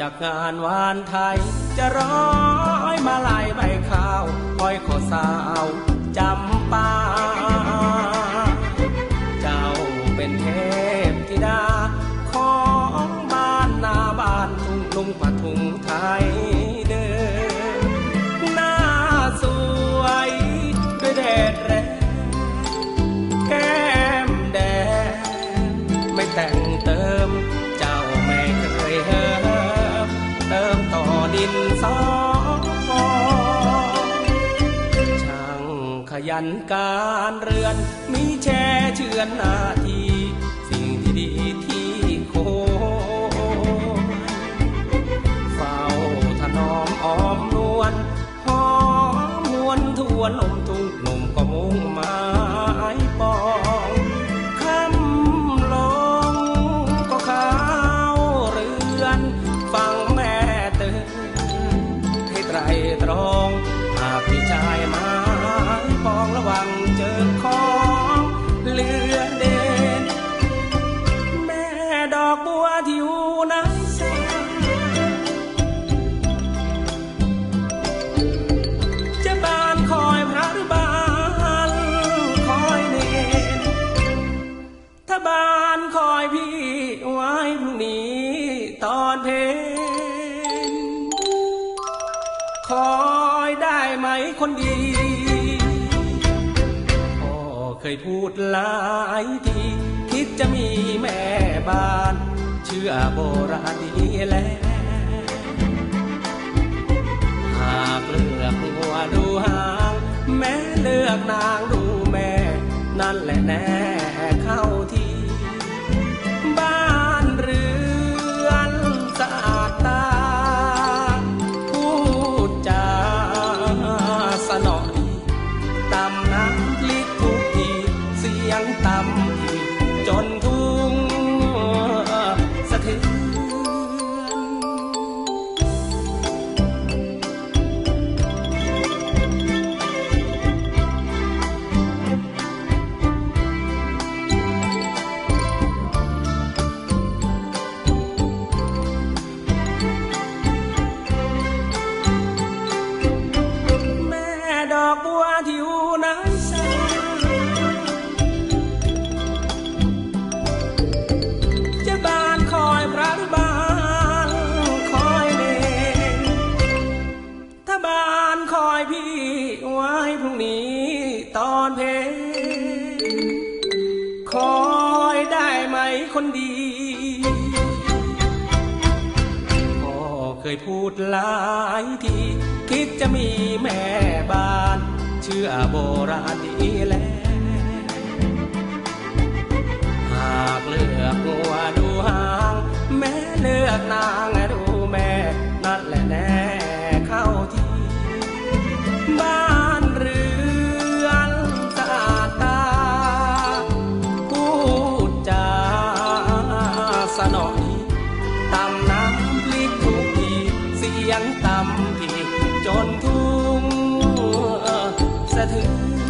จากงานวานไทย จะร้อยมาลายใบข้าวคอยขอสาวจำปา เจ้าเป็นเทพธิดา ของบ้านนาบ้านทุ่งลุงปทุงไทย เติมต่อดินสอช่างขยันการเรือน มีแช่เชือนหนาที สิ่งที่ดีที่โคเฝ้าถนอมอ้อมนวลหอมนวลทวนอมท ตรตรองหากพี่ชายม้ปองระวังเจอของเลือเด่นแม่ดอกบัวที่อยู่ในสายจะบานคอยพระหรือบานคอยเนนถ้าบานคอยพี่ไว้พรุ่งนี้ตอนเพล คอยได้ไหมคนดีพ่อเคยพูดหลายทีคิดจะมีแม่บ้าน เชื่อโบราณดีแล้วหากเลือกหัวดูหาง แม้เลือกนางดูแม่ นั่นแหละแน่เข้าที่ ยพูดหลายที คิดจะมีแม่บ้าน เชื่อโบราณดีแล้วหากเลือกหัวดูหาง แม่เลือกนางดูแม่ นั่นแหละแน่เข้าทีบ้านเรือนสะอาดตา พูดจาสนอยตำ ยงต่ำที่จนทุ่งสะเทือน